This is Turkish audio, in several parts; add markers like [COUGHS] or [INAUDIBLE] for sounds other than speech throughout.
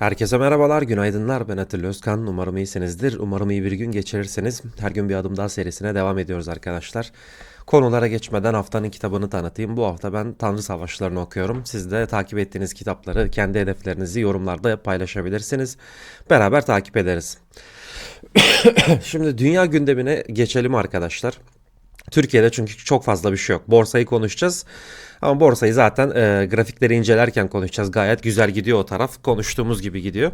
Herkese merhabalar, günaydınlar. Ben Atilla Özkan. Umarım iyisinizdir. Umarım iyi bir gün geçirirsiniz. Her gün bir adım daha serisine devam ediyoruz arkadaşlar. Konulara geçmeden haftanın kitabını tanıtayım. Bu hafta ben Tanrı Savaşlarını okuyorum. Siz de takip ettiğiniz kitapları, kendi hedeflerinizi yorumlarda paylaşabilirsiniz. Beraber takip ederiz. [COUGHS] Şimdi dünya gündemine geçelim arkadaşlar. Türkiye'de çünkü çok fazla bir şey yok. Borsayı konuşacağız. Ama borsayı zaten e, grafikleri incelerken konuşacağız. Gayet güzel gidiyor o taraf. Konuştuğumuz gibi gidiyor.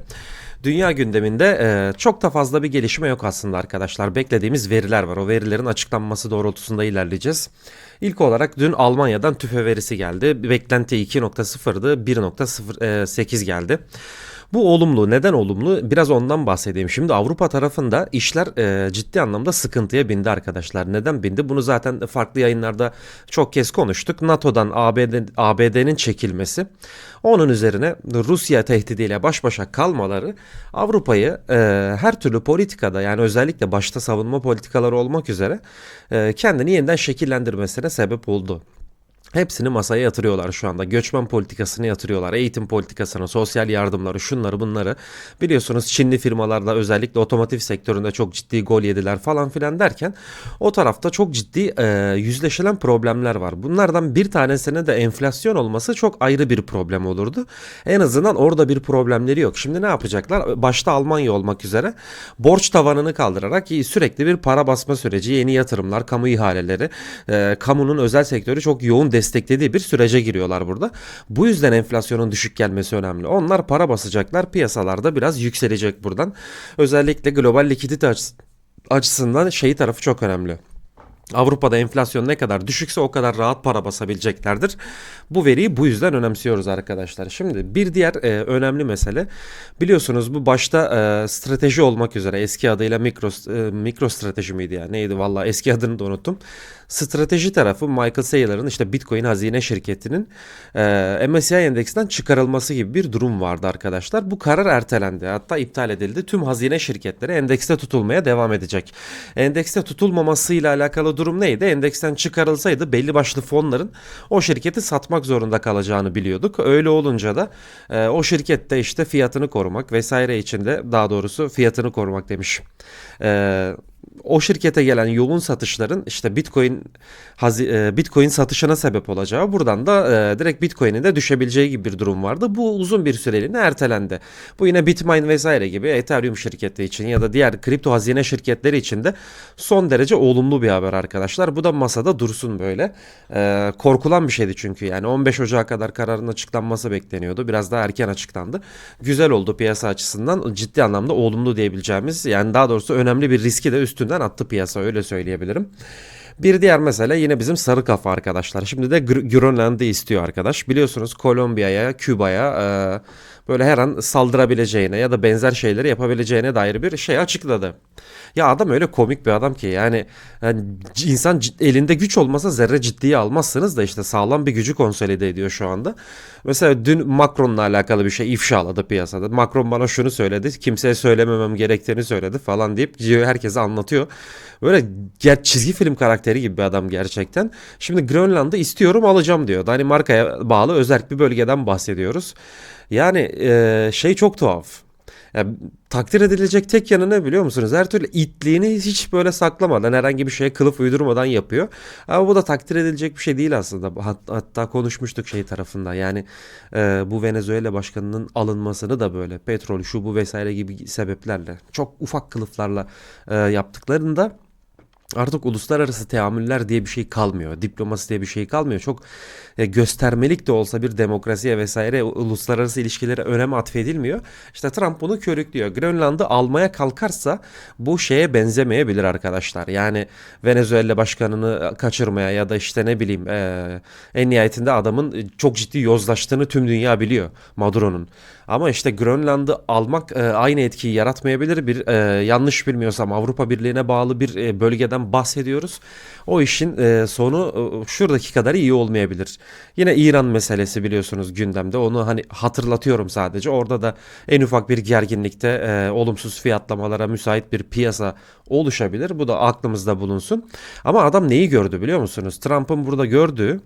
Dünya gündeminde e, çok da fazla bir gelişme yok aslında arkadaşlar. Beklediğimiz veriler var. O verilerin açıklanması doğrultusunda ilerleyeceğiz. İlk olarak dün Almanya'dan tüfe verisi geldi. Beklenti 2.0'dı. 1.08 geldi. Bu olumlu. Neden olumlu? Biraz ondan bahsedeyim. Şimdi Avrupa tarafında işler e, ciddi anlamda sıkıntıya bindi arkadaşlar. Neden bindi? Bunu zaten farklı yayınlarda çok kez konuştuk. NATO'dan ABD, ABD'nin çekilmesi, onun üzerine Rusya tehdidiyle baş başa kalmaları Avrupa'yı e, her türlü politikada yani özellikle başta savunma politikaları olmak üzere e, kendini yeniden şekillendirmesine sebep oldu. Hepsini masaya yatırıyorlar şu anda. Göçmen politikasını yatırıyorlar. Eğitim politikasını, sosyal yardımları, şunları bunları. Biliyorsunuz Çinli firmalarda özellikle otomotiv sektöründe çok ciddi gol yediler falan filan derken o tarafta çok ciddi e, yüzleşilen problemler var. Bunlardan bir tanesine de enflasyon olması çok ayrı bir problem olurdu. En azından orada bir problemleri yok. Şimdi ne yapacaklar? Başta Almanya olmak üzere borç tavanını kaldırarak sürekli bir para basma süreci, yeni yatırımlar, kamu ihaleleri, e, kamunun özel sektörü çok yoğun desteklediği bir sürece giriyorlar burada. Bu yüzden enflasyonun düşük gelmesi önemli. Onlar para basacaklar, piyasalarda biraz yükselecek buradan. Özellikle global likidite açısı- açısından şey tarafı çok önemli. Avrupa'da enflasyon ne kadar düşükse o kadar rahat para basabileceklerdir. Bu veriyi bu yüzden önemsiyoruz arkadaşlar. Şimdi bir diğer e, önemli mesele biliyorsunuz bu başta e, strateji olmak üzere eski adıyla mikro e, mikro strateji miydi ya neydi valla eski adını da unuttum. Strateji tarafı Michael Saylor'ın işte Bitcoin hazine şirketinin e, MSCI endeksinden çıkarılması gibi bir durum vardı arkadaşlar. Bu karar ertelendi hatta iptal edildi. Tüm hazine şirketleri endekste tutulmaya devam edecek. Endekste tutulmamasıyla alakalı durum neydi? Endeksten çıkarılsaydı belli başlı fonların o şirketi satmak zorunda kalacağını biliyorduk. Öyle olunca da e, o şirkette işte fiyatını korumak vesaire içinde daha doğrusu fiyatını korumak demiş. E, o şirkete gelen yoğun satışların işte Bitcoin e, Bitcoin satışına sebep olacağı buradan da e, direkt Bitcoin'in de düşebileceği gibi bir durum vardı. Bu uzun bir süreliğine ertelendi. Bu yine Bitmain vesaire gibi Ethereum şirketi için ya da diğer kripto hazine şirketleri için de son derece olumlu bir haber arkadaşlar. Bu da masada dursun böyle. E, korkulan bir şeydi çünkü yani 15 Ocak'a kadar kararın açıklanması bekleniyordu. Biraz daha erken açıklandı. Güzel oldu piyasa açısından ciddi anlamda olumlu diyebileceğimiz yani daha doğrusu önemli bir riski de üstünden attı piyasa öyle söyleyebilirim. Bir diğer mesele yine bizim sarı kafa arkadaşlar. Şimdi de Gr- Grönland'ı istiyor arkadaş. Biliyorsunuz Kolombiya'ya, Küba'ya e, böyle her an saldırabileceğine ya da benzer şeyleri yapabileceğine dair bir şey açıkladı. Ya adam öyle komik bir adam ki yani, yani insan elinde güç olmasa zerre ciddiye almazsınız da işte sağlam bir gücü konsolide ediyor şu anda. Mesela dün Macron'la alakalı bir şey ifşaladı piyasada. Macron bana şunu söyledi, kimseye söylememem gerektiğini söyledi falan deyip herkese anlatıyor. Böyle çizgi film karakteri gibi bir adam gerçekten. Şimdi Grönland'ı istiyorum alacağım diyor. Danimarka'ya bağlı özerk bir bölgeden bahsediyoruz. Yani e, şey çok tuhaf. Ya, takdir edilecek tek yanı ne biliyor musunuz? Her türlü itliğini hiç böyle saklamadan herhangi bir şeye kılıf uydurmadan yapıyor. Ama bu da takdir edilecek bir şey değil aslında. Hat- hatta konuşmuştuk şey tarafında. Yani e, bu Venezuela başkanının alınmasını da böyle petrol şu bu vesaire gibi sebeplerle çok ufak kılıflarla e, yaptıklarında Artık uluslararası teamüller diye bir şey kalmıyor. Diplomasi diye bir şey kalmıyor. Çok e, göstermelik de olsa bir demokrasiye vesaire uluslararası ilişkilere önem atfedilmiyor. İşte Trump bunu körüklüyor. Grönland'ı almaya kalkarsa bu şeye benzemeyebilir arkadaşlar. Yani Venezuela başkanını kaçırmaya ya da işte ne bileyim e, en nihayetinde adamın çok ciddi yozlaştığını tüm dünya biliyor Maduro'nun. Ama işte Grönland'ı almak e, aynı etkiyi yaratmayabilir. Bir e, yanlış bilmiyorsam Avrupa Birliği'ne bağlı bir e, bölgeden bahsediyoruz. O işin e, sonu e, şuradaki kadar iyi olmayabilir. Yine İran meselesi biliyorsunuz gündemde. Onu hani hatırlatıyorum sadece. Orada da en ufak bir gerginlikte e, olumsuz fiyatlamalara müsait bir piyasa oluşabilir. Bu da aklımızda bulunsun. Ama adam neyi gördü biliyor musunuz? Trump'ın burada gördüğü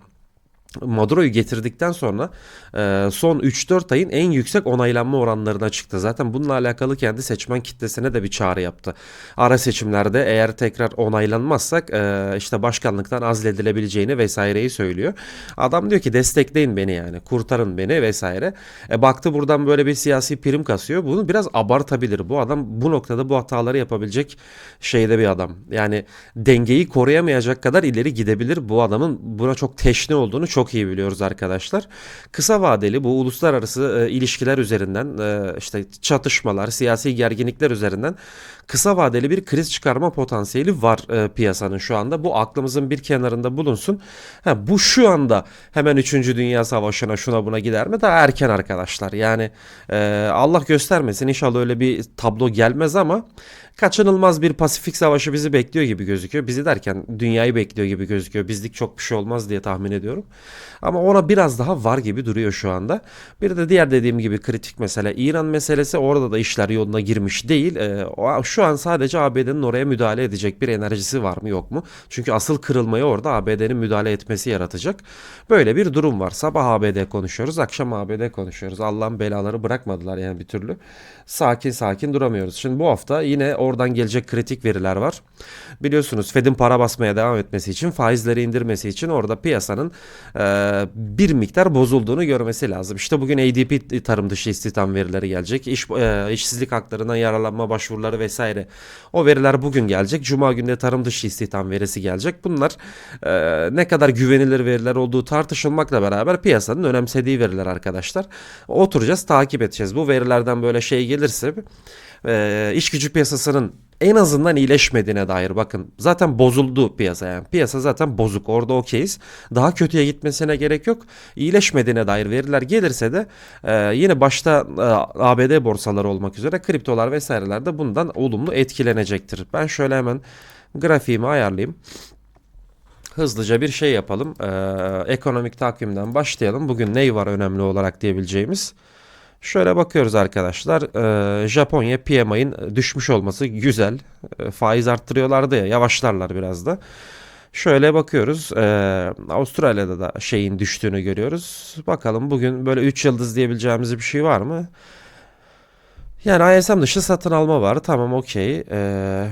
Maduro'yu getirdikten sonra e, son 3-4 ayın en yüksek onaylanma oranlarına çıktı. Zaten bununla alakalı kendi seçmen kitlesine de bir çağrı yaptı. Ara seçimlerde eğer tekrar onaylanmazsak e, işte başkanlıktan azledilebileceğini vesaireyi söylüyor. Adam diyor ki destekleyin beni yani kurtarın beni vesaire. E, baktı buradan böyle bir siyasi prim kasıyor. Bunu biraz abartabilir. Bu adam bu noktada bu hataları yapabilecek şeyde bir adam. Yani dengeyi koruyamayacak kadar ileri gidebilir. Bu adamın buna çok teşne olduğunu çok iyi biliyoruz arkadaşlar. Kısa vadeli bu uluslararası e, ilişkiler üzerinden e, işte çatışmalar, siyasi gerginlikler üzerinden kısa vadeli bir kriz çıkarma potansiyeli var e, piyasanın şu anda. Bu aklımızın bir kenarında bulunsun. Ha, bu şu anda hemen 3. Dünya Savaşı'na şuna buna gider mi? Daha erken arkadaşlar. Yani e, Allah göstermesin inşallah öyle bir tablo gelmez ama kaçınılmaz bir Pasifik Savaşı bizi bekliyor gibi gözüküyor. Bizi derken dünyayı bekliyor gibi gözüküyor. Bizlik çok bir şey olmaz diye tahmin ediyorum. Ama ona biraz daha var gibi duruyor şu anda. Bir de diğer dediğim gibi kritik mesele İran meselesi orada da işler yoluna girmiş değil. Ee, şu an sadece ABD'nin oraya müdahale edecek bir enerjisi var mı yok mu? Çünkü asıl kırılmayı orada ABD'nin müdahale etmesi yaratacak. Böyle bir durum var. Sabah ABD konuşuyoruz, akşam ABD konuşuyoruz. Allah'ın belaları bırakmadılar yani bir türlü. Sakin sakin duramıyoruz. Şimdi bu hafta yine oradan gelecek kritik veriler var. Biliyorsunuz Fed'in para basmaya devam etmesi için, faizleri indirmesi için orada piyasanın e, bir miktar bozulduğunu görmesi lazım. İşte bugün ADP tarım dışı istihdam verileri gelecek. İş, e, işsizlik haklarından yararlanma başvuruları vesaire. O veriler bugün gelecek. Cuma günde tarım dışı istihdam verisi gelecek. Bunlar e, ne kadar güvenilir veriler olduğu tartışılmakla beraber piyasanın önemsediği veriler arkadaşlar. Oturacağız, takip edeceğiz. Bu verilerden böyle şey gelirse e, iş gücü piyasasının en azından iyileşmediğine dair bakın zaten bozuldu piyasa yani. Piyasa zaten bozuk orada okeyiz. Daha kötüye gitmesine gerek yok. İyileşmediğine dair veriler gelirse de e, yine başta e, ABD borsaları olmak üzere kriptolar vesaireler de bundan olumlu etkilenecektir. Ben şöyle hemen grafiğimi ayarlayayım. Hızlıca bir şey yapalım. E, ekonomik takvimden başlayalım. Bugün ney var önemli olarak diyebileceğimiz Şöyle bakıyoruz arkadaşlar. Ee, Japonya PMI'nin düşmüş olması güzel. Ee, faiz arttırıyorlardı ya yavaşlarlar biraz da. Şöyle bakıyoruz. Ee, Avustralya'da da şeyin düştüğünü görüyoruz. Bakalım bugün böyle 3 yıldız diyebileceğimiz bir şey var mı? Yani ISM dışı satın alma var. Tamam okey. Ee,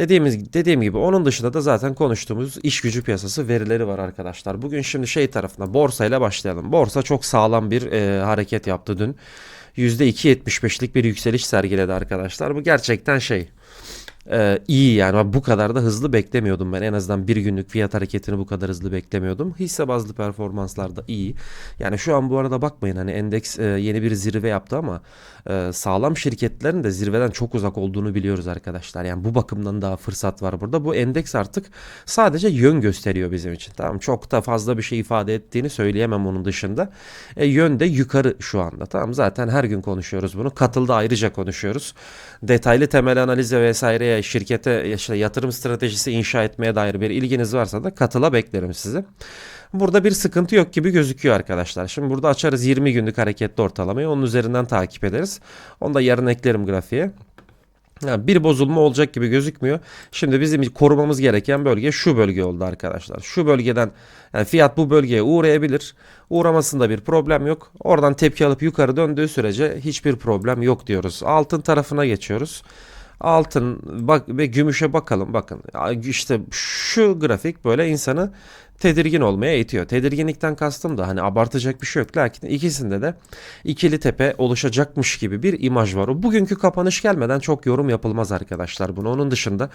dediğimiz dediğim gibi onun dışında da zaten konuştuğumuz iş gücü piyasası verileri var arkadaşlar. Bugün şimdi şey tarafına borsayla başlayalım. Borsa çok sağlam bir e, hareket yaptı dün. %2.75'lik bir yükseliş sergiledi arkadaşlar. Bu gerçekten şey e, iyi yani bu kadar da hızlı beklemiyordum ben. En azından bir günlük fiyat hareketini bu kadar hızlı beklemiyordum. Hisse bazlı performanslar da iyi. Yani şu an bu arada bakmayın hani endeks e, yeni bir zirve yaptı ama e, sağlam şirketlerin de zirveden çok uzak olduğunu biliyoruz arkadaşlar. Yani bu bakımdan daha fırsat var burada. Bu endeks artık sadece yön gösteriyor bizim için. Tamam çok da fazla bir şey ifade ettiğini söyleyemem onun dışında. E, yön de yukarı şu anda. Tamam zaten her gün konuşuyoruz bunu. Katılda ayrıca konuşuyoruz. Detaylı temel analize vesaireye şirkete işte yatırım stratejisi inşa etmeye dair bir ilginiz varsa da katıla beklerim sizi. Burada bir sıkıntı yok gibi gözüküyor arkadaşlar. Şimdi burada açarız 20 günlük hareketli ortalamayı. Onun üzerinden takip ederiz. Onu da yarın eklerim grafiğe. Yani bir bozulma olacak gibi gözükmüyor. Şimdi bizim korumamız gereken bölge şu bölge oldu arkadaşlar. Şu bölgeden yani fiyat bu bölgeye uğrayabilir. Uğramasında bir problem yok. Oradan tepki alıp yukarı döndüğü sürece hiçbir problem yok diyoruz. Altın tarafına geçiyoruz. Altın bak ve gümüşe bakalım. Bakın işte şu grafik böyle insanı tedirgin olmaya itiyor. Tedirginlikten kastım da hani abartacak bir şey yok. Lakin ikisinde de ikili tepe oluşacakmış gibi bir imaj var. O bugünkü kapanış gelmeden çok yorum yapılmaz arkadaşlar bunu. Onun dışında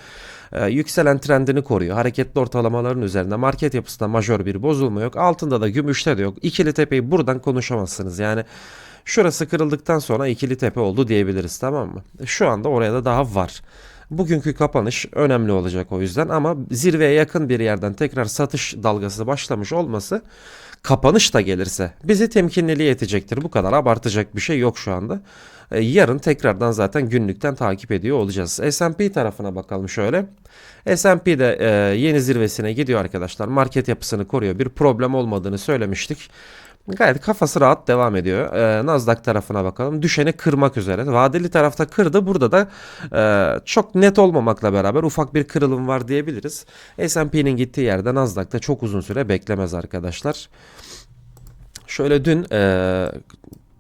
e, yükselen trendini koruyor. Hareketli ortalamaların üzerinde market yapısında majör bir bozulma yok. Altında da gümüşte de yok. İkili tepeyi buradan konuşamazsınız. Yani Şurası kırıldıktan sonra ikili tepe oldu diyebiliriz tamam mı? Şu anda oraya da daha var. Bugünkü kapanış önemli olacak o yüzden ama zirveye yakın bir yerden tekrar satış dalgası başlamış olması kapanış da gelirse bizi temkinliliğe yetecektir. Bu kadar abartacak bir şey yok şu anda. E, yarın tekrardan zaten günlükten takip ediyor olacağız. S&P tarafına bakalım şöyle. S&P de e, yeni zirvesine gidiyor arkadaşlar. Market yapısını koruyor. Bir problem olmadığını söylemiştik. Gayet kafası rahat devam ediyor. Ee, Nasdaq tarafına bakalım. Düşeni kırmak üzere. Vadeli tarafta kırdı. Burada da e, çok net olmamakla beraber ufak bir kırılım var diyebiliriz. S&P'nin gittiği yerde Nasdaq'ta çok uzun süre beklemez arkadaşlar. Şöyle dün e,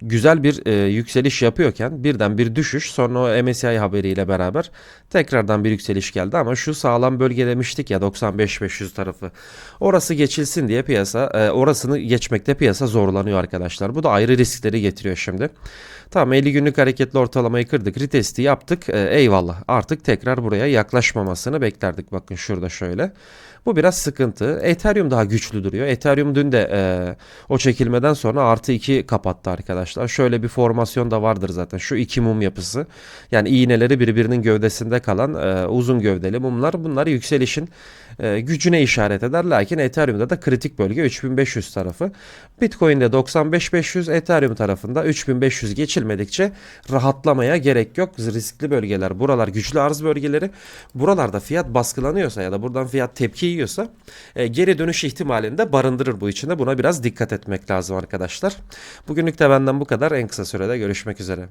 güzel bir e, yükseliş yapıyorken birden bir düşüş sonra o MSCI haberiyle beraber tekrardan bir yükseliş geldi. Ama şu sağlam bölge demiştik ya 95-500 tarafı. Orası geçilsin diye piyasa e, orasını geçmekte piyasa zorlanıyor arkadaşlar. Bu da ayrı riskleri getiriyor şimdi. Tamam 50 günlük hareketli ortalamayı kırdık retesti yaptık E, eyvallah artık tekrar buraya yaklaşmamasını beklerdik bakın şurada şöyle. Bu biraz sıkıntı. Ethereum daha güçlü duruyor. Ethereum dün de e, o çekilmeden sonra artı 2 kapattı arkadaşlar. Şöyle bir formasyon da vardır zaten. Şu iki mum yapısı. Yani iğneleri birbirinin gövdesinde kalan e, uzun gövdeli mumlar. Bunlar yükselişin e, gücüne işaret eder. Lakin Ethereum'da da kritik bölge 3500 tarafı. Bitcoin'de 95-500, Ethereum tarafında 3500 geçilmedikçe rahatlamaya gerek yok. Riskli bölgeler, buralar güçlü arz bölgeleri. Buralarda fiyat baskılanıyorsa ya da buradan fiyat tepki yiyorsa e, geri dönüş ihtimalini de barındırır bu içinde. Buna biraz dikkat etmek lazım arkadaşlar. Bugünlük de benden bu kadar. En kısa sürede görüşmek üzere.